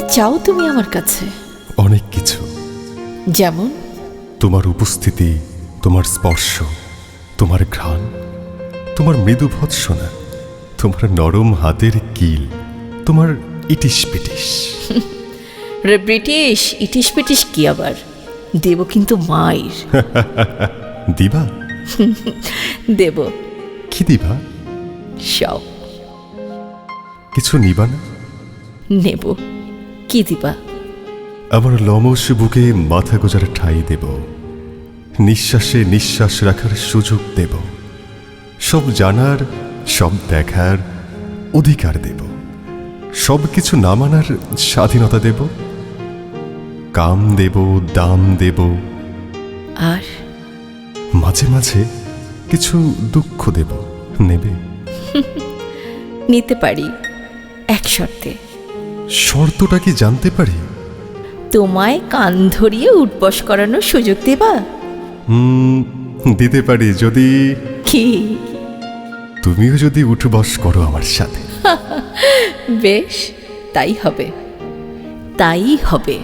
চাও তুমি আমার কাছে? অনেক কিছু। যেমন? তোমার উপস্থিতি তোমার স্পর্শ তোমার ঘ্রাণ তোমার মৃদু ভৎসনা তোমার নরম হাতের কিল তোমার ইটিস পিটিস রে ব্রিটিশ ইটিস পিটিস কি আবার? দেব কিন্তু মায়ের। দিবা? দেব। কি দিবা? সব। কিছু নিবা না? নেব। কি দিবা? আমার লমস বুকে মাথা গোজার ঠাই দেব। নিঃশ্বাসে নিঃশ্বাস রাখার সুযোগ দেব। সব জানার সব দেখার অধিকার দেব। সব কিছু না মানার স্বাধীনতা দেব। কাম দেব দাম দেব। আর? মাঝে মাঝে কিছু দুঃখ দেব নেবে। নিতে পারি এক শর্তে। শর্তটা কি জানতে পারি? তোমায় কান ধরিয়ে উঠবস করানোর সুযোগ দেবা। হুম দিতে পারি যদি কি? তুমিও যদি উঠবস করো আমার সাথে। বেশ তাই হবে। তাই হবে।